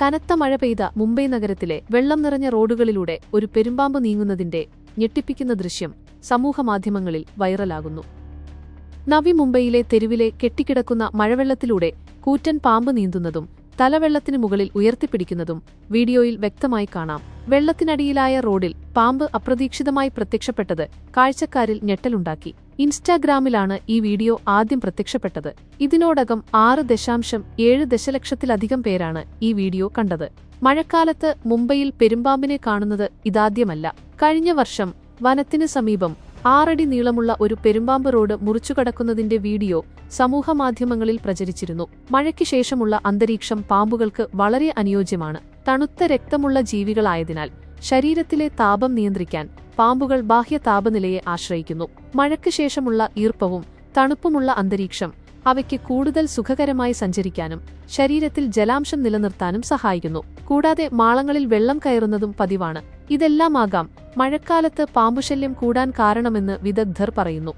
കനത്ത മഴ പെയ്ത മുംബൈ നഗരത്തിലെ വെള്ളം നിറഞ്ഞ റോഡുകളിലൂടെ ഒരു പെരുമ്പാമ്പ് നീങ്ങുന്നതിന്റെ ഞെട്ടിപ്പിക്കുന്ന ദൃശ്യം സമൂഹമാധ്യമങ്ങളിൽ വൈറലാകുന്നു. നവി മുംബൈയിലെ തെരുവിലെ കെട്ടിക്കിടക്കുന്ന മഴവെള്ളത്തിലൂടെ കൂറ്റൻ പാമ്പ് നീന്തുന്നതും തലവെള്ളത്തിനു മുകളിൽ ഉയർത്തിപ്പിടിക്കുന്നതും വീഡിയോയിൽ വ്യക്തമായി കാണാം. വെള്ളത്തിനടിയിലായ റോഡിൽ പാമ്പ് അപ്രതീക്ഷിതമായി പ്രത്യക്ഷപ്പെട്ടത് കാഴ്ചക്കാരിൽ ഞെട്ടലുണ്ടാക്കി. ഇൻസ്റ്റാഗ്രാമിലാണ് ഈ വീഡിയോ ആദ്യം പ്രത്യക്ഷപ്പെട്ടത്. ഇതിനോടകം ആറ് ദശാംശം ഏഴ് ദശലക്ഷത്തിലധികം പേരാണ് ഈ വീഡിയോ കണ്ടത്. മഴക്കാലത്ത് മുംബൈയിൽ പെരുമ്പാമ്പിനെ കാണുന്നത് ഇതാദ്യമല്ല. കഴിഞ്ഞ വർഷം വനത്തിന് സമീപം ആറടി നീളമുള്ള ഒരു പെരുമ്പാമ്പ് റോഡ് മുറിച്ചുകടക്കുന്നതിന്റെ വീഡിയോ സമൂഹമാധ്യമങ്ങളിൽ പ്രചരിച്ചിരുന്നു. മഴയ്ക്ക് ശേഷമുള്ള അന്തരീക്ഷം പാമ്പുകൾക്ക് വളരെ അനുയോജ്യമാണ്. തണുത്ത രക്തമുള്ള ജീവികളായതിനാൽ ശരീരത്തിലെ താപം നിയന്ത്രിക്കാൻ പാമ്പുകൾ ബാഹ്യ താപനിലയെ ആശ്രയിക്കുന്നു. മഴയ്ക്ക് ശേഷമുള്ള ഈർപ്പവും തണുപ്പുമുള്ള അന്തരീക്ഷം അവയ്ക്ക് കൂടുതൽ സുഖകരമായി സഞ്ചരിക്കാനും ശരീരത്തിൽ ജലാംശം നിലനിർത്താനും സഹായിക്കുന്നു. കൂടാതെ മാളങ്ങളിൽ വെള്ളം കയറുന്നതും പതിവാണ്. ഇതെല്ലാമാകാം മഴക്കാലത്ത് പാമ്പുശല്യം കൂടാൻ കാരണമെന്ന് വിദഗ്ധർ പറയുന്നു.